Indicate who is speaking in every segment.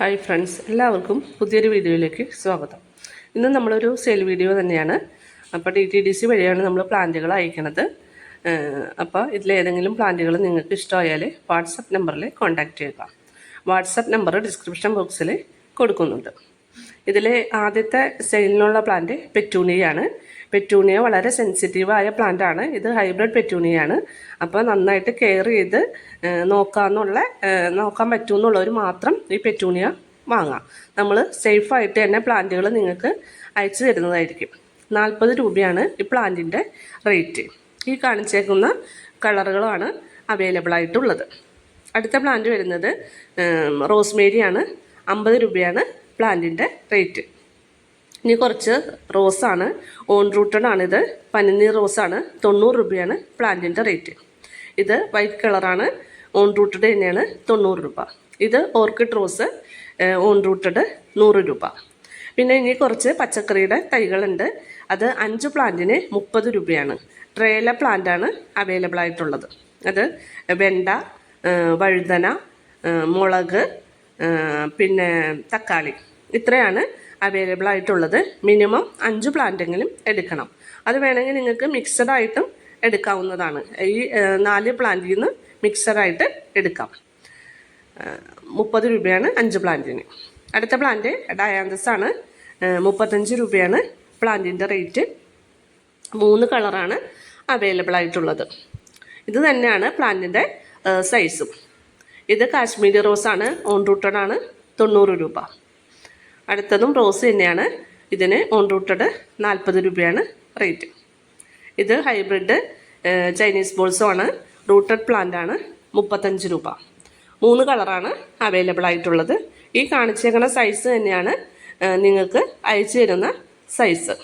Speaker 1: Hi friends എല്ലാവർക്കും പുതിയൊരു വീഡിയോയിലേക്ക് സ്വാഗതം. ഇന്ന് നമ്മളൊരു സെയിൽ വീഡിയോ തന്നെയാണ്. അപ്പോൾ ഡി ടി ഡി സി വഴിയാണ് നമ്മൾ പ്ലാന്റുകൾ അയക്കണത്. ഏഹ് അപ്പോൾ ഇതിലേതെങ്കിലും പ്ലാന്റുകൾ നിങ്ങൾക്ക് ഇഷ്ടമായാൽ വാട്സപ്പ് നമ്പറിൽ കോൺടാക്റ്റ് ചെയ്യുക. വാട്സപ്പ് നമ്പർ ഡിസ്ക്രിപ്ഷൻ ബോക്സിൽ കൊടുക്കുന്നുണ്ട്. ഇതിലെ ആദ്യത്തെ സെയിലിനുള്ള പ്ലാന്റ് പെറ്റൂണിയാണ്. പെറ്റൂണിയ വളരെ സെൻസിറ്റീവായ പ്ലാന്റ് ആണ്. ഇത് ഹൈബ്രിഡ് പെറ്റൂണിയാണ് അപ്പോൾ നന്നായിട്ട് കെയർ ചെയ്ത് നോക്കാമെന്നുള്ള നോക്കാൻ പറ്റുമെന്നുള്ളവർ മാത്രം ഈ പെറ്റൂണിയ വാങ്ങാം. നമ്മൾ സേഫായിട്ട് തന്നെ പ്ലാന്റുകൾ നിങ്ങൾക്ക് അയച്ചു തരുന്നതായിരിക്കും. നാൽപ്പത് രൂപയാണ് ഈ പ്ലാന്റിന്റെ റേറ്റ് ഈ കാണിച്ചേക്കുന്ന കളറുകളാണ് അവൈലബിൾ ആയിട്ടുള്ളത്. അടുത്ത പ്ലാന്റ് വരുന്നത് റോസ്മേരിയാണ് അമ്പത് രൂപയാണ് പ്ലാന്റിന്റെ റേറ്റ് ഇനി കുറച്ച് റോസാണ്. ഓൺ റൂട്ടഡ് ആണിത്. പനിനീർ റോസാണ്. തൊണ്ണൂറ് രൂപയാണ് പ്ലാന്റിന്റെ റേറ്റ് ഇത് വൈറ്റ് കളറാണ് ഓൺ റൂട്ടഡ് തന്നെയാണ്. തൊണ്ണൂറ് രൂപ. ഇത് ഓർക്കിഡ് റോസ് ഓൺ റൂട്ടഡ് നൂറ് രൂപ. പിന്നെ ഇനി കുറച്ച് പച്ചക്കറിയുടെ തൈകളുണ്ട്. അത് അഞ്ച് പ്ലാന്റിന് മുപ്പത് രൂപയാണ്. ട്രേല പ്ലാന്റാണ് അവൈലബിൾ ആയിട്ടുള്ളത്. അത് വെണ്ട വഴുതന മുളക് പിന്നെ തക്കാളി. ഇത്രയാണ് അവൈലബിൾ ആയിട്ടുള്ളത്. മിനിമം അഞ്ച് പ്ലാന്റെങ്കിലും എടുക്കണം. അത് വേണമെങ്കിൽ നിങ്ങൾക്ക് മിക്സഡ് ആയിട്ടും എടുക്കാവുന്നതാണ്. ഈ നാല് പ്ലാന്റിൽ നിന്ന് മിക്സഡായിട്ട് എടുക്കാം. മുപ്പത് രൂപയാണ് അഞ്ച് പ്ലാന്റിന്. അടുത്ത പ്ലാന്റ് ഡയാന്തസ് ആണ്. മുപ്പത്തഞ്ച് രൂപയാണ് പ്ലാന്റിന്റെ റേറ്റ് മൂന്ന് കളറാണ് അവൈലബിൾ ആയിട്ടുള്ളത്. ഇത് തന്നെയാണ് പ്ലാന്റിന്റെ സൈസും ഇത് കാശ്മീരി റോസാണ് ഓൺ റൂട്ടഡ് ആണ്. തൊണ്ണൂറ് രൂപ. അടുത്തതും റോസ് തന്നെയാണ്. ഇതിന് ഓൺ റൂട്ടഡ് നാൽപ്പത് രൂപയാണ് റേറ്റ് ഇത് ഹൈബ്രിഡ് ചൈനീസ് ബോൾസോ ആണ്. റൂട്ടഡ് പ്ലാന്റ് ആണ്. മുപ്പത്തഞ്ച് രൂപ. മൂന്ന് കളറാണ് അവൈലബിൾ ആയിട്ടുള്ളത്. ഈ കാണിച്ചേക്കുന്ന സൈസ് തന്നെയാണ് നിങ്ങൾക്ക് അയച്ചു തരുന്ന സൈസ്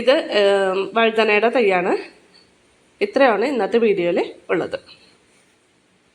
Speaker 1: ഇത് വഴുതനയുടെ തൈയാണ്. ഇത്രയാണ് ഇന്നത്തെ വീഡിയോയിൽ ഉള്ളത്.